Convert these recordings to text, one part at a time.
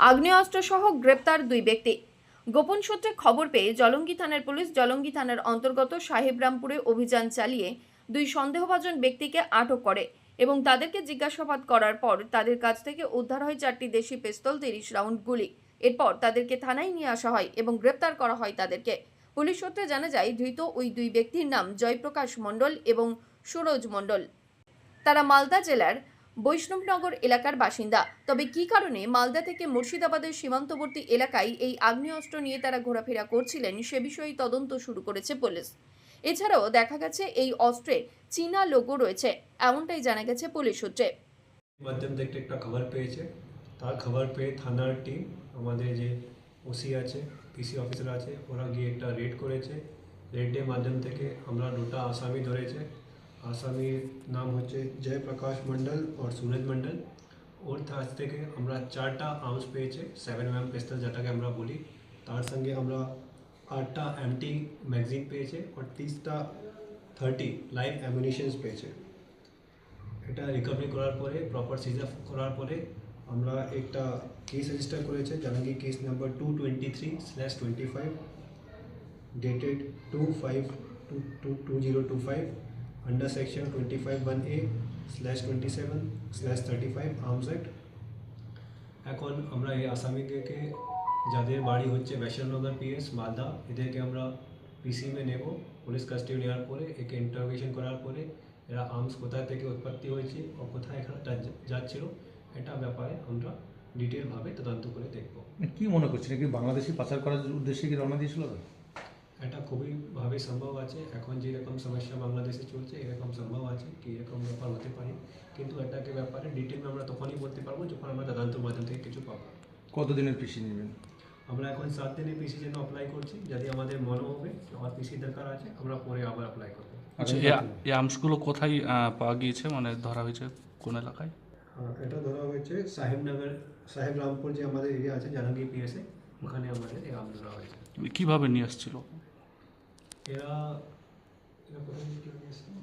আগ্নেয়াস্ত্রসহ গ্রেপ্তার দুই ব্যক্তি। গোপন সূত্রে খবর পেয়ে জলঙ্গি থানার পুলিশ জলঙ্গি থানার অন্তর্গত সাহেবরামপুরে অভিযান চালিয়ে দুই সন্দেহভাজন ব্যক্তিকে আটক করে এবং তাদেরকে জিজ্ঞাসাবাদ করার পর তাদের কাছ থেকে উদ্ধার হয় চারটি দেশি পিস্তল, তিরিশ রাউন্ড গুলি। এরপর তাদেরকে থানায় নিয়ে আসা হয় এবং গ্রেপ্তার করা হয় তাদেরকে। পুলিশ সূত্রে জানা যায়, ধৃত ওই দুই ব্যক্তির নাম জয়প্রকাশ মণ্ডল এবং সুরজ মণ্ডল। তারা মালদা জেলার বৈষ্ণবনগর এলাকার বাসিন্দা। তবে কি কারণে মালদা থেকে মুর্শিদাবাদের সীমান্তবর্তী এলাকায় এই আগ্নেয়াস্ত্র নিয়ে তারা ঘোরাফেরা করছিলেন সে বিষয়ে তদন্ত শুরু করেছে পুলিশ। এছাড়াও দেখা গেছে এই অস্ত্রে চীনা লোগো রয়েছে, এমনটাই জানা গেছে পুলিশ সূত্রে। মাধ্যম থেকে একটা খবর পেয়েছে। তার খবর পেয়ে থানার টিম, আমাদের যে ওসি আছে, পিসি অফিসার আছে, ওরা গিয়ে একটা রেড করেছে। রেডের মাধ্যম থেকে আমরা দুটা আসামি ধরেছে। আসামির নাম হচ্ছে জয়প্রকাশ মণ্ডল আর সুরজ মণ্ডল। ওর কাছ থেকে আমরা চারটা আর্মস পেয়েছে সেভেন এম পিস্তল যেটাকে আমরা বলি। তার সঙ্গে আমরা আটটা এমটি ম্যাগজিন পেয়েছে আর তিরিশটা থার্টি লাইভ অ্যামিনিশনস পেয়েছে। এটা রিকভারি করার পরে প্রপার সিজার করার পরে আমরা একটা কেস রেজিস্টার করেছে জানাকি case number two twenty three slash twenty five dated two five two two two zero two five A slash twenty seven slash thirty five arms act এখন আমরা এই আসামিদেরকে যাদের বাড়ি হচ্ছে বৈষ্ণবনগর পিএস মালদা, এদেরকে আমরা পিসিমে নেব। পুলিশ কাস্টডি নেওয়ার পরে, একে ইন্টারোগেশন করার পরে এরা আর্মস কোথায় থেকে উৎপত্তি হয়েছে ও কোথায় এখানে যাচ্ছিল, এটা ব্যাপারে আমরা ডিটেলভাবে তদন্ত করে দেখব। কি মনে করছেন? কি বাংলাদেশি পাচার করার উদ্দেশ্যে কি রওনা দিয়েছিল? এটা খুবই ভাবে সম্ভব আছে। এখন যেরকম সমস্যা বাংলাদেশে চলছে এরকম সম্ভব আছে কি এরকম ব্যাপার হতে পারে। কিন্তু এটাকে ব্যাপারে ডিটেল আমরা তখনই বলতে পারব যখন আমরা তদন্তের মাধ্যম থেকে কিছু পাবো। কতদিনের পিসি নেবেন? আমরা এখন সাত দিনের পিসি জন্য অ্যাপ্লাই করছি। যদি আমাদের মনে হবে আমার পিসি দরকার আছে আমরা পরে আবার অ্যাপ্লাই করব। আচ্ছা আগামী এই কতদিন? কোথায় পাওয়া গিয়েছে? মানে ধরা হয়েছে কোন এলাকায়? হ্যাঁ, এটা ধরা হয়েছে সাহেবনগর সাহেব রামপুর যে আমাদের এরিয়া আছে জাহাঙ্গীর পিএসএ ওখানে আমাদের এই আম ধরা হয়েছে। কীভাবে নিয়ে আসছিল? এরা এরা কোথায় থেকে নিয়ে এসেছিল?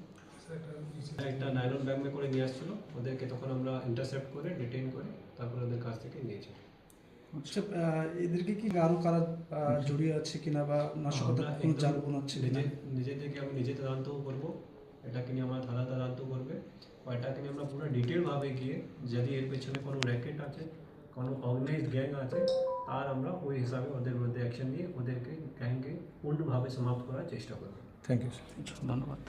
একটা নাইলন ব্যাগে করে নিয়ে আসছিল ওদেরকে তখন আমরা ইন্টারসেপ্ট করে ডিটেইন করে তারপর ওদের কাছ থেকে নিয়েছি। আচ্ছা এদেরকে কি আরও কারা জড়িয়ে আছে কিনা বা নাশকতার আমরা কোনো চাল বোনাচ্ছে নিজে নিজে থেকে আমি নিজে তদন্তও করব। এটাকে নিয়ে আমরা থানা তদন্ত করবে। আর এটাকে নিয়ে আমরা পুরো ডিটেলভাবে গিয়ে যদি এর পেছনে কোনো র্যাকেট আছে কোনো অর্গানাইজ গ্যাং আছে আর আমরা ওই হিসাবে ওদের মধ্যে অ্যাকশন নিয়ে পূর্ণভাবে সমাপ্ত করার চেষ্টা করব। থ্যাংক ইউ ধন্যবাদ।